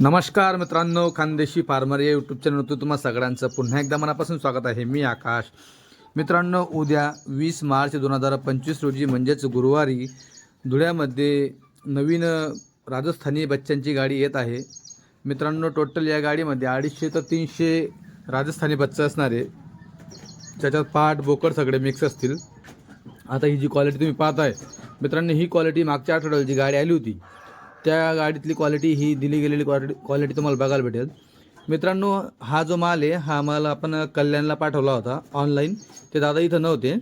नमस्कार मित्रांनो खानदेशी फार्मर या यूट्यूब चॅनलवर तुम्हा सगळ्यांचं पुन्हा एकदा मनापासून स्वागत आहे. मी आकाश. मित्रांनो उद्या वीस मार्च दोन हजार पंचवीस रोजी म्हणजेच गुरुवारी धुळ्यामध्ये नवीन राजस्थानी बच्चांची गाडी येत आहे. मित्रांनो टोटल या गाडीमध्ये अडीचशे ते तीनशे राजस्थानी बच्चा असणार आहे. त्याच्यात पाट बोकड सगळे मिक्स असतील. आता ही जी क्वालिटी तुम्ही पाहताय मित्रांनो ही क्वालिटी मागच्या आठवड्याला जी गाडी आली होती त्या गाडीतली क्वालिटी ही दिली गेलेली क्वालिटी क्वालिटी तुम्हाला बघायला भेटेल. मित्रांनो हा जो माल आहे हा माल आपण कल्याणला पाठवला होता ऑनलाईन ते दादा इथं नव्हते.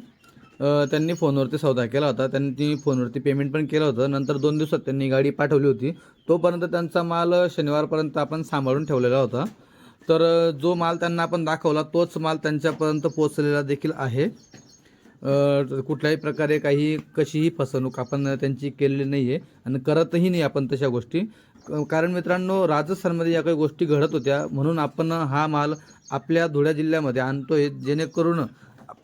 त्यांनी फोनवरती सौदा केला होता. त्यांनी फोनवरती पेमेंट पण केलं होतं. नंतर दोन दिवसात त्यांनी गाडी पाठवली होती. तोपर्यंत त्यांचा माल शनिवारपर्यंत आपण सांभाळून ठेवलेला होता. तर जो माल त्यांना आपण दाखवला तोच माल त्यांच्यापर्यंत पोचलेला देखील आहे. कुठल्याही प्रकारे काही कशीही फसवणूक आपण त्यांची केलेली नाही आहे आणि करतही नाही आपण तशा गोष्टी. कारण मित्रांनो राजस्थानमध्ये या काही गोष्टी घडत होत्या. म्हणून आपण हा माल आपल्या धुळ्या जिल्ह्यामध्ये आणतोय. जेणेकरून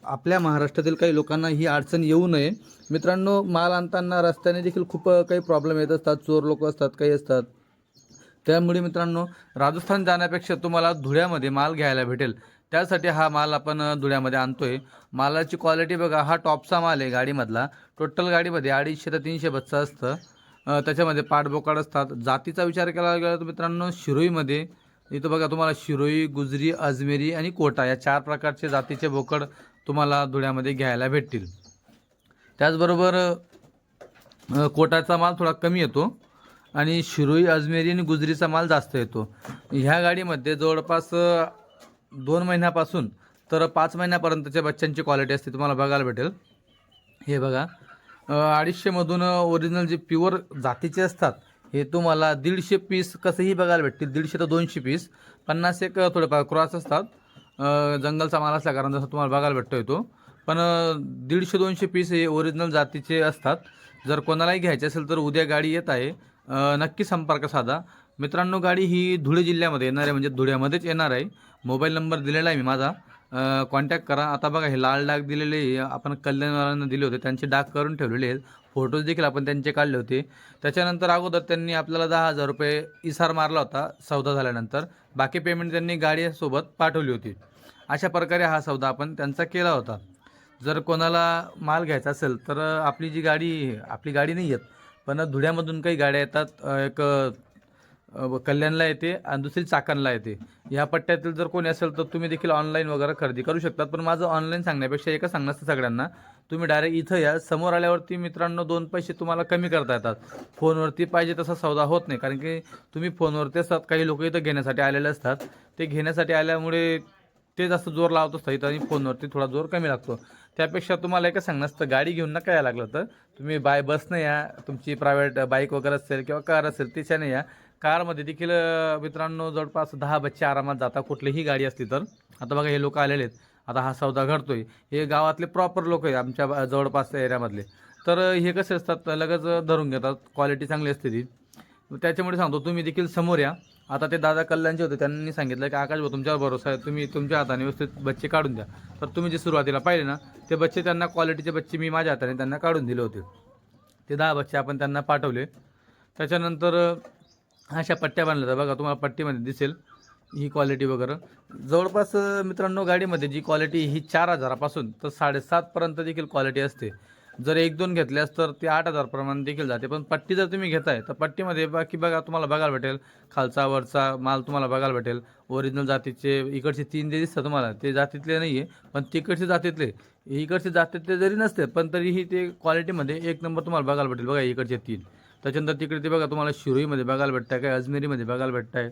आपल्या महाराष्ट्रातील काही लोकांना ही अडचण येऊ नये. मित्रांनो माल आणताना रस्त्याने देखील खूप काही प्रॉब्लेम येत असतात. चोर लोक असतात काही असतात. त्यामुळे मित्रांनो राजस्थान जाण्यापेक्षा तुम्हाला धुळ्यामध्ये माल घ्यायला भेटेल. त्यासाठी हा माल आपण धुळ्यामध्ये आणतोय. मालाची क्वालिटी बघा हा टॉपचा माल आहे गाडीमधला. टोटल गाडीमध्ये अडीचशे ते तीनशे बच्चा असतं. त्याच्यामध्ये पाठबोकाड असतात. जातीचा विचार केला गेला तर मित्रांनो शिरोईमध्ये इथं बघा तुम्हाला शिरोई गुजरी अजमेरी आणि कोटा या चार प्रकारचे जातीचे बोकड तुम्हाला धुळ्यामध्ये घ्यायला भेटतील. त्याचबरोबर कोटाचा माल थोडा कमी येतो आणि शिरोई अजमेरी आणि गुजरीचा माल जास्त येतो. ह्या गाडीमध्ये जवळपास दोन महिन्यापासून तर पाच महिन्यापर्यंतच्या बच्चांची क्वालिटी असते तुम्हाला बघायला भेटेल. हे बघा अडीचशेमधून ओरिजिनल जे प्युअर जातीचे असतात हे तुम्हाला दीडशे पीस कसंही बघायला भेटतील. दीडशे ते दोनशे पीस पन्नास एक थोडेफार क्रॉस असतात. जंगलचा माल असल्या कारण जसं तुम्हाला बघायला भेटतो तो. पण दीडशे दोनशे पीस हे ओरिजिनल जातीचे असतात. जर कोणालाही घ्यायचे असेल तर उद्या गाडी येत आहे. नक्की संपर्क साधा. मित्रांनो गाडी ही धुळे जिल्ह्यामध्ये येणार आहे म्हणजे धुळ्यामध्येच येणार आहे. मोबाईल नंबर दिलेला आहे मी माझा. कॉन्टॅक्ट करा. आता बघा हे लाल डाग दिलेले आहे, आपण कल्याणवाल्यांना दिले होते. त्यांचे डाग करून ठेवलेले आहेत. फोटोज देखील आपण त्यांचे काढले होते. त्याच्यानंतर अगोदर त्यांनी आपल्याला दहा हजार रुपये इसार मारला होता सौदा झाल्यानंतर. बाकी पेमेंट त्यांनी गाडीसोबत पाठवली होती. अशा प्रकारे हा सौदा आपण त्यांचा केला होता. जर कोणाला माल घ्यायचा असेल तर आपली जी गाडी आपली गाडी नाही येत पण धुळ्यामधून काही गाड्या येतात. एक कल्याणला येते आणि दुसरी चाकणला येते. ह्या पट्ट्यातील जर कोणी असेल तर तुम्ही देखील ऑनलाईन वगैरे खरेदी करू शकतात. पण माझं ऑनलाईन सांगण्यापेक्षा एकच सांगणं असतं सगळ्यांना तुम्ही डायरेक्ट इथं या. समोर आल्यावरती मित्रांनो दोन पैसे तुम्हाला कमी करता येतात. फोनवरती पाहिजे तसा सौदा होत नाही. कारण की तुम्ही फोनवरती असतात. काही लोक इथं घेण्यासाठी आलेले असतात. ते घेण्यासाठी आल्यामुळे ते जास्त जोर लावत असतं इथं आणि फोनवरती थोडा जोर कमी लागतो. त्यापेक्षा तुम्हाला एकच सांगणं असतं गाडी घेऊन नका यायला लागलं तर. तुम्ही बाय बसनं या. तुमची प्रायव्हेट बाईक वगैरे असेल किंवा कार असेल त्याच्याने या. कारमध्ये देखील मित्रांनो जवळपास दहा बच्चे आरामात जातात कुठलीही गाडी असली तर. आता बघा हे लोक आलेले आहेत. आता हा सौदा घडतोय. हे गावातले प्रॉपर लोक आहेत आमच्या जवळपासच्या एरियामधले. तर हे कसे असतात लगेच धरून घेतात. क्वालिटी चांगली असते ती. त्याच्यामुळे सांगतो तुम्ही देखील समोर या. आता ते दादा कल्याणचे होते त्यांनी सांगितलं की आकाश भाऊ तुमच्यावर भरोसा आहे. तुम्ही तुमच्या हाताने व्यवस्थित बच्चे काढून द्या. तर तुम्ही जे सुरुवातीला पाहिले ना ते बच्चे त्यांना क्वालिटीचे बच्चे मी माझ्या हाताने त्यांना काढून दिले होते. ते दहा बच्चे आपण त्यांना पाठवले. त्याच्यानंतर अशा पट्ट्या बांधल्या होत्या. बघा तुम्हाला पट्टीमध्ये दिसेल ही क्वालिटी वगैरे. जवळपास मित्रांनो गाडीमध्ये जी क्वालिटी ही चार हजारापासून तर साडेसातपर्यंत देखील क्वालिटी असते. जर एक दोन घेतल्यास तर ते आठ हजारप्रमाणे देखील जाते. पण पट्टी जर तुम्ही घेताय तर पट्टीमध्ये बाकी बघा तुम्हाला बघायला भेटेल. खालचा वरचा माल तुम्हाला बघायला भेटेल. ओरिजिनल जातीचे इकडचे तीन जे दिसतात तुम्हाला ते जातीतले नाही आहे पण तिकडचे जातीतले. इकडचे जातीतले जरी नसते पण तरीही ते क्वालिटीमध्ये एक नंबर तुम्हाला बघायला भेटेल. बघा इकडचे तीन. त्याच्यानंतर तिकडे ते बघा तुम्हाला शिरोईमध्ये बघायला भेटताय काय अजमेरीमध्ये बघायला भेटताय.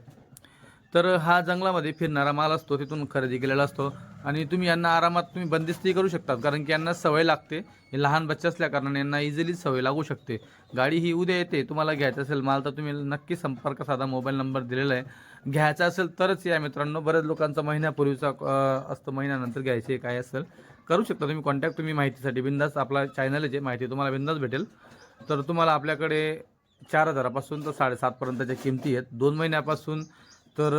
तर हा जंगलामध्ये फिरणारा माल असतो तिथून खरेदी केलेला असतो. आणि तुम्ही यांना आरामात तुम्ही बंदिस्तही करू शकतात कारण की यांना सवय लागते. हे लहान बच्चे असल्या कारणाने यांना इझिली सवय लागू शकते. गाडी ही उद्या येते तुम्हाला घ्यायचं असेल माल तर तुम्ही नक्की संपर्क साधा. मोबाईल नंबर दिलेला आहे. घ्यायचा असेल तरच या मित्रांनो. बऱ्याच लोकांचा महिन्यापूर्वीचा असतं महिन्यानंतर घ्यायचे काय असेल. करू शकता तुम्ही कॉन्टॅक्ट तुम्ही माहितीसाठी. बिंदास आपला चॅनल आहे माहिती तुम्हाला बिंदास भेटेल. तर तुम्हाला आपल्याकडे चार हजारापासून तर साडेसातपर्यंतच्या किमती आहेत. दोन महिन्यापासून तर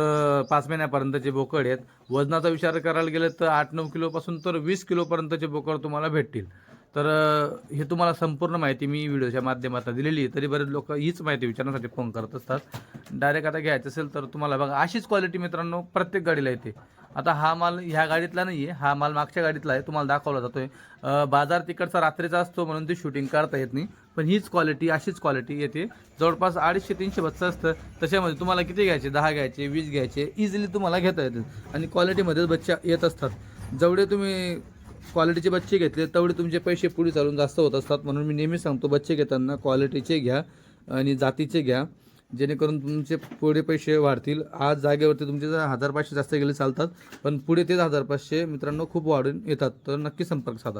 पाच महिन्यापर्यंतचे बोकड आहेत. वजनाचा विचार करायला गेलं तर आठ नऊ किलोपासून तर वीस किलोपर्यंतचे बोकड तुम्हाला भेटतील. तर हे तुम्हाला संपूर्ण माहिती मी व्हिडिओच्या माध्यमातून दिलेली आहे. तरी बरेच लोक हीच माहिती विचारण्यासाठी फोन करत असतात. डायरेक्ट आता घ्यायचं असेल तर तुम्हाला बघा अशीच क्वालिटी मित्रांनो प्रत्येक गाडीला येते. आता हा माल ह्या गाडीतला नाही आहे हा माल मागच्या गाडीतला आहे. तुम्हाला दाखवला जातो आहे बाजार तिकडचा रात्रीचा असतो म्हणून ते शूटिंग करता येत नाही. पण हीच क्वालिटी अशीच क्वालिटी येते. जवळपास अडीचशे तीनशे बच्चं असतं. त्याच्यामध्ये तुम्हाला किती घ्यायचे? दहा घ्यायचे वीस घ्यायचे इझिली तुम्हाला घेता येतील. आणि क्वालिटीमध्येच बच्चा येत असतात. जेवढे तुम्ही क्वालिटीचे बच्चे घेतले तेवढे तुमचे पैसे पुढे चालून जास्त होत असतात. म्हणून मी नेहमी सांगतो बच्चे घेताना क्वालिटीचे घ्या आणि जातीचे घ्या. जेणेकरून तुमचे पुढे पैसे वाढतील. आज जागेवरती तुमचे जर हजार पाचशे जास्त गेले चालतात पण पुढे तेच हजार पाचशे मित्रांनो खूप वाढून येतात. तर नक्की संपर्क साधा.